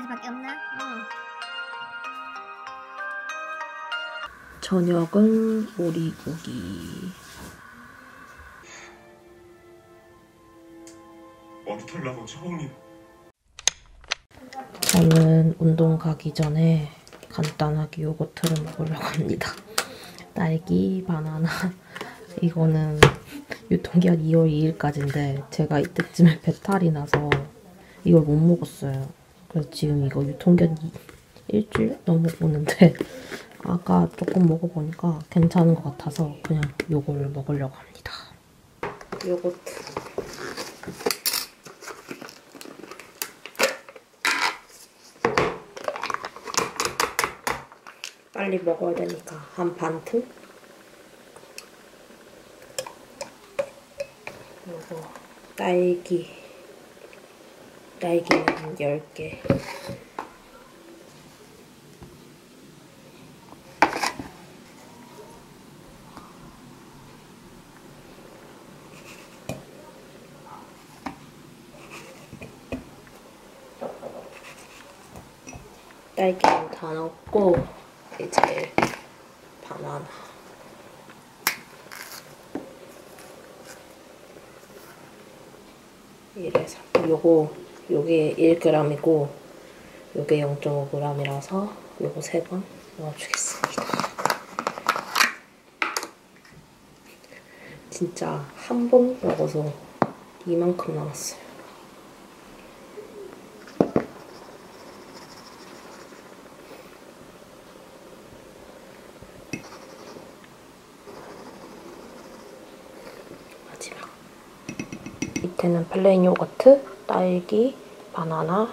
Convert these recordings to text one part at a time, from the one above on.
여기까지밖에 없나? 어. 저녁은 오리고기. 처음이 저는 운동 가기 전에 간단하게 요거트를 먹으려고 합니다. 딸기, 바나나. 이거는 유통기한 2월 2일까지인데 제가 이때쯤에 배탈이 나서 이걸 못 먹었어요. 그래서 지금 이거 유통기한 이- 일주일 넘어보는데 아까 조금 먹어보니까 괜찮은 것 같아서 그냥 요거를 먹으려고 합니다. 요거트. 빨리 먹어야 되니까 한 반틈? 그리고 딸기 딸기는 한 10개. 딸기는 다 넣고 이제 바나나. 이래서 요거 요게 1g이고 요게 0.5g이라서 요거 세번 넣어주겠습니다. 진짜 한 번 먹어서 이만큼 남았어요. 마지막. 밑에는 플레인 요거트, 딸기, 바나나.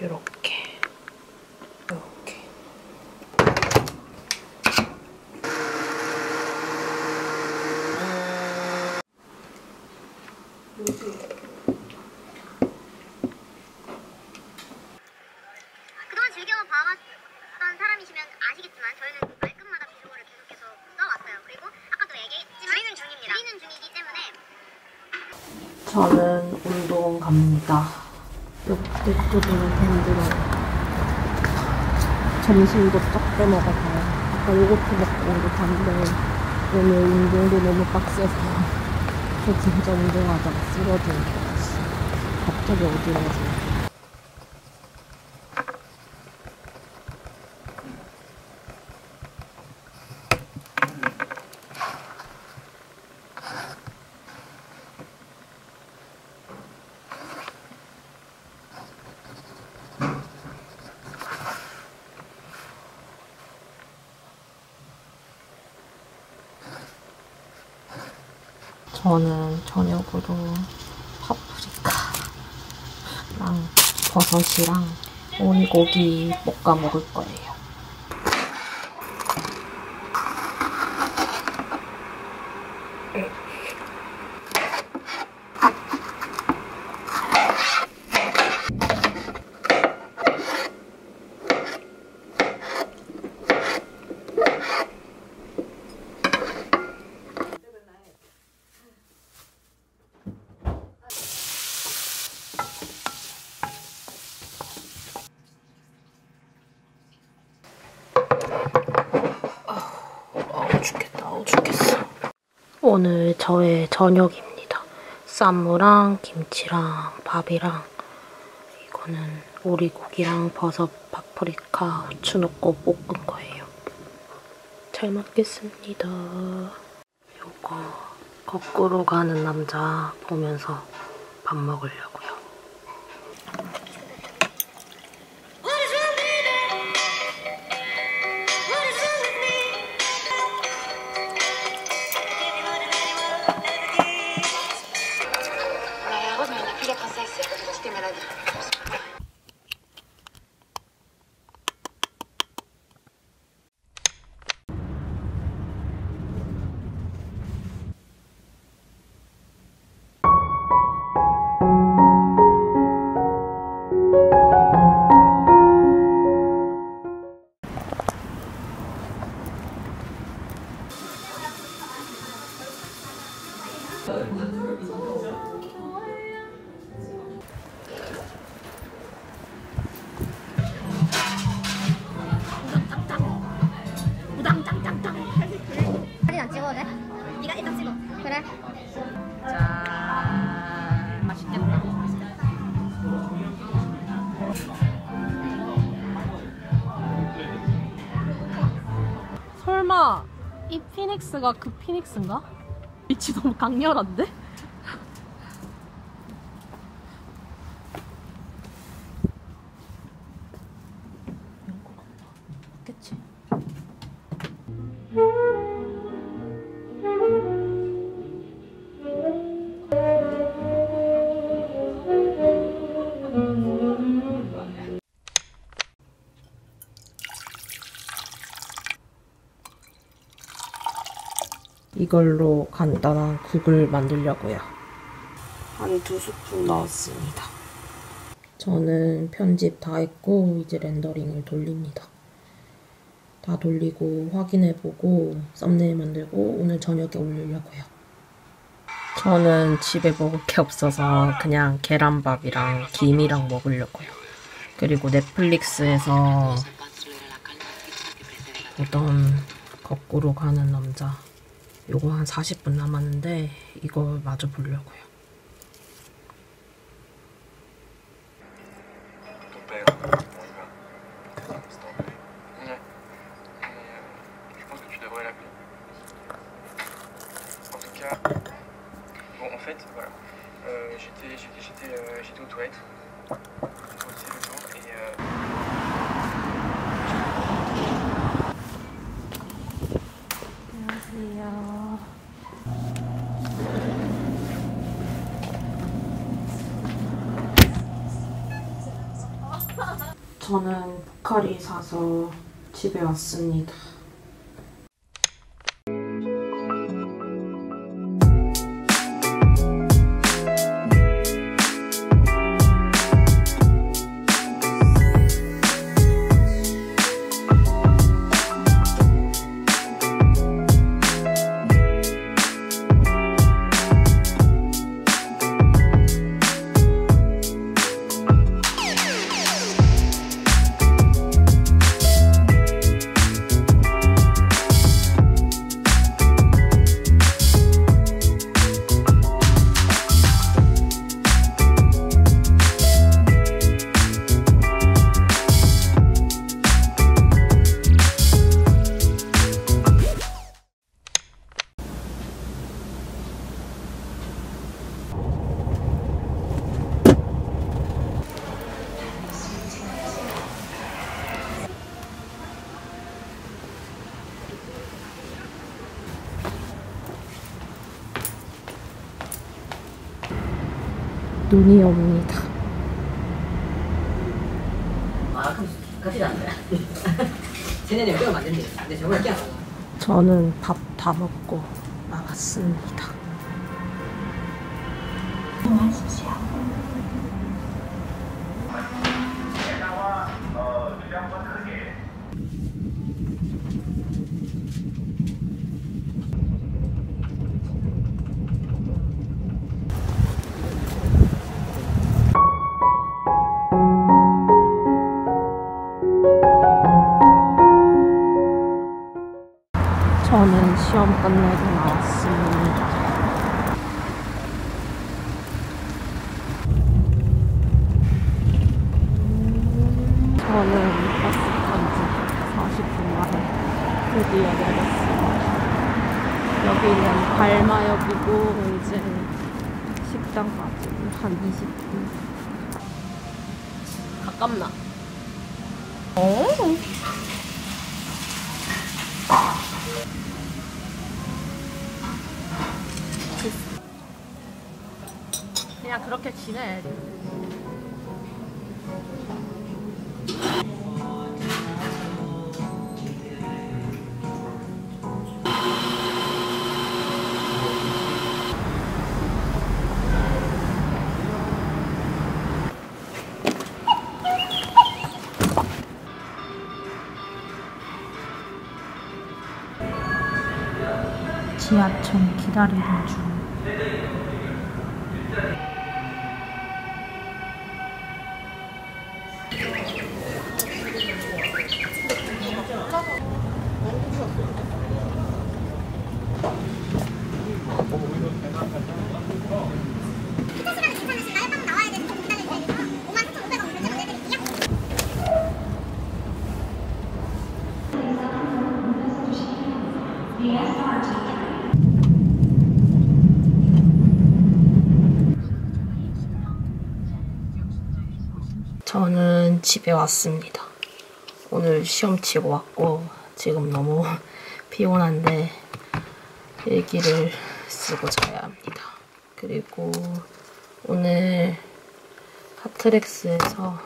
요렇게. 요렇게. 그동안 즐겨봐왔던 사람이시면 아시겠지만 저희는 말끝마다 비주얼을 계속해서 써왔어요. 그리고 아까도 얘기했지만 줄이는 중입니다. 줄이는 중이기 때문에 저는 운동 갑니다. 롯데푸드는 힘들어요. 점심도 적게 먹어서요. 아까 요거트 먹고 오늘 갔는데 오늘 운동도 너무 빡세서 저 진짜 운동하다가 쓰러지는 줄 알았어요. 갑자기 어지러워서. 저는 저녁으로 파프리카랑 버섯이랑 오리고기 볶아 먹을 거예요. 아우 죽겠다 아우 죽겠어 오늘 저의 저녁입니다. 쌈무랑 김치랑 밥이랑 이거는 오리고기랑 버섯 파프리카 후추 넣고 볶은 거예요. 잘 먹겠습니다. 요거 거꾸로 가는 남자 보면서 밥 먹으려고 で完成するとしてもらう 피닉스가 그 피닉스인가? 위치 너무 강렬한데? 이걸로 간단한 국을 만들려고요. 한 두 스푼 넣었습니다. 저는 편집 다 했고 이제 렌더링을 돌립니다. 다 돌리고 확인해보고 썸네일 만들고 오늘 저녁에 올리려고요. 저는 집에 먹을 게 없어서 그냥 계란밥이랑 김이랑 먹으려고요. 그리고 넷플릭스에서 보던 거꾸로 가는 남자 요거 한 40분 남았는데 이거 마저 보려고요. Euh. Euh, euh. 저는 포카리 사서 집에 왔습니다. 눈이 옵니다. 아, 그럼 같이 안 돼. 쟤네는 뼈가 맞는데. 근데 저걸 끼 저는 밥 다 먹고 나갔습니다. 끝내고 나왔습니다. 저는 버스 탄지 40분 만에 드디어 내렸습니다. 여기는 발 알마역이고 이제 식당까지 한 20분. 가깝나? 어? 그렇게 지내. 지하철 기다리는 중. 시간이 괜찮으신가요? 딱 나와야 되는 좀 기다려야 돼서 5만 4,500원 결제로 내드릴게요. 저는 집에 왔습니다. 오늘 시험 치고 왔고 지금 너무 피곤한데 일기를 쓰고 자야 합니다. 그리고 오늘 하트렉스에서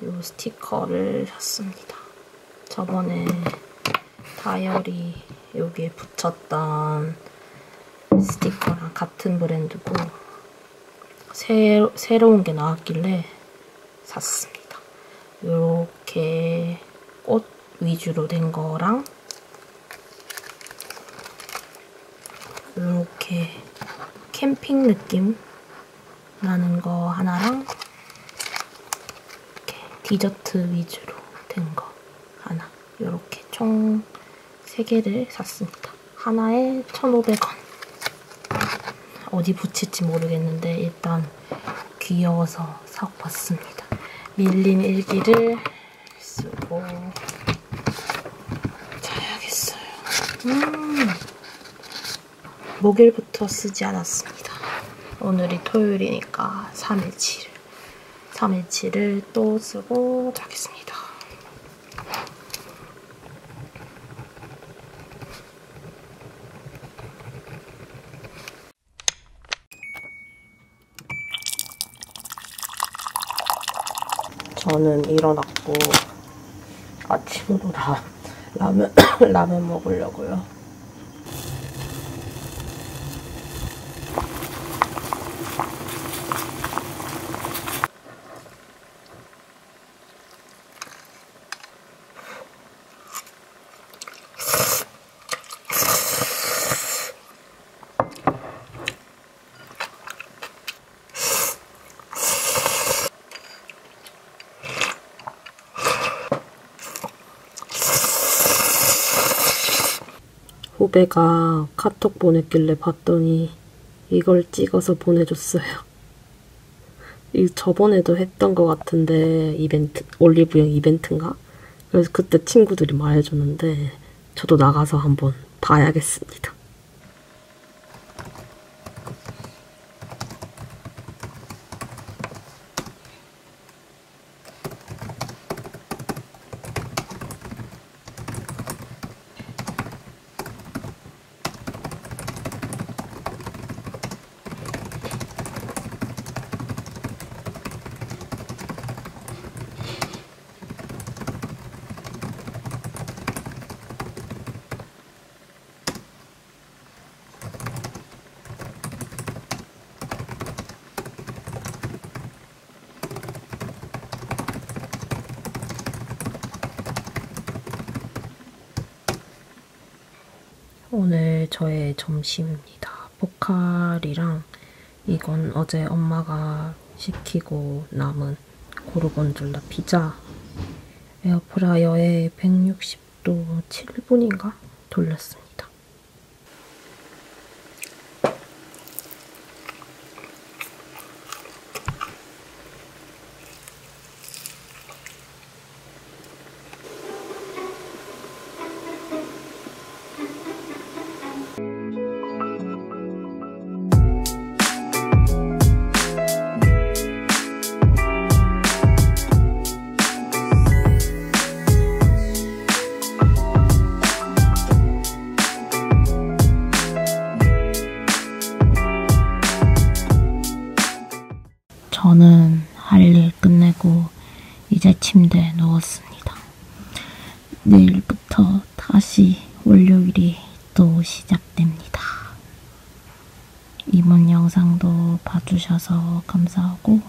이 스티커를 샀습니다. 저번에 다이어리 여기에 붙였던 스티커랑 같은 브랜드고 새, 새로운 게 나왔길래 샀습니다. 이렇게 꽃 위주로 된 거랑 이렇게 캠핑 느낌 나는 거 하나랑 이렇게 디저트 위주로 된 거 하나 이렇게 총 3개를 샀습니다. 하나에 1,500원 어디 붙일지 모르겠는데 일단 귀여워서 사고 봤습니다. 밀린 일기를 쓰고 자야겠어요. 음, 목요일부터 쓰지 않았습니다. 오늘이 토요일이니까 3일치를 3일치를 또 쓰고 자겠습니다. 저는 일어났고 아침으로 라, 라면 라면 먹으려고요. 후배가 카톡 보냈길래 봤더니 이걸 찍어서 보내줬어요. 이 저번에도 했던 것 같은데 이벤트 올리브영 이벤트인가? 그래서 그때 친구들이 말해줬는데 저도 나가서 한번 봐야겠습니다. 오늘 저의 점심입니다. 포칼이랑 이건 어제 엄마가 시키고 남은 고르곤졸라 피자 에어프라이어에 160도 7분인가 돌렸습니다. 다시 월요일이 또 시작됩니다. 이번 영상도 봐주셔서 감사하고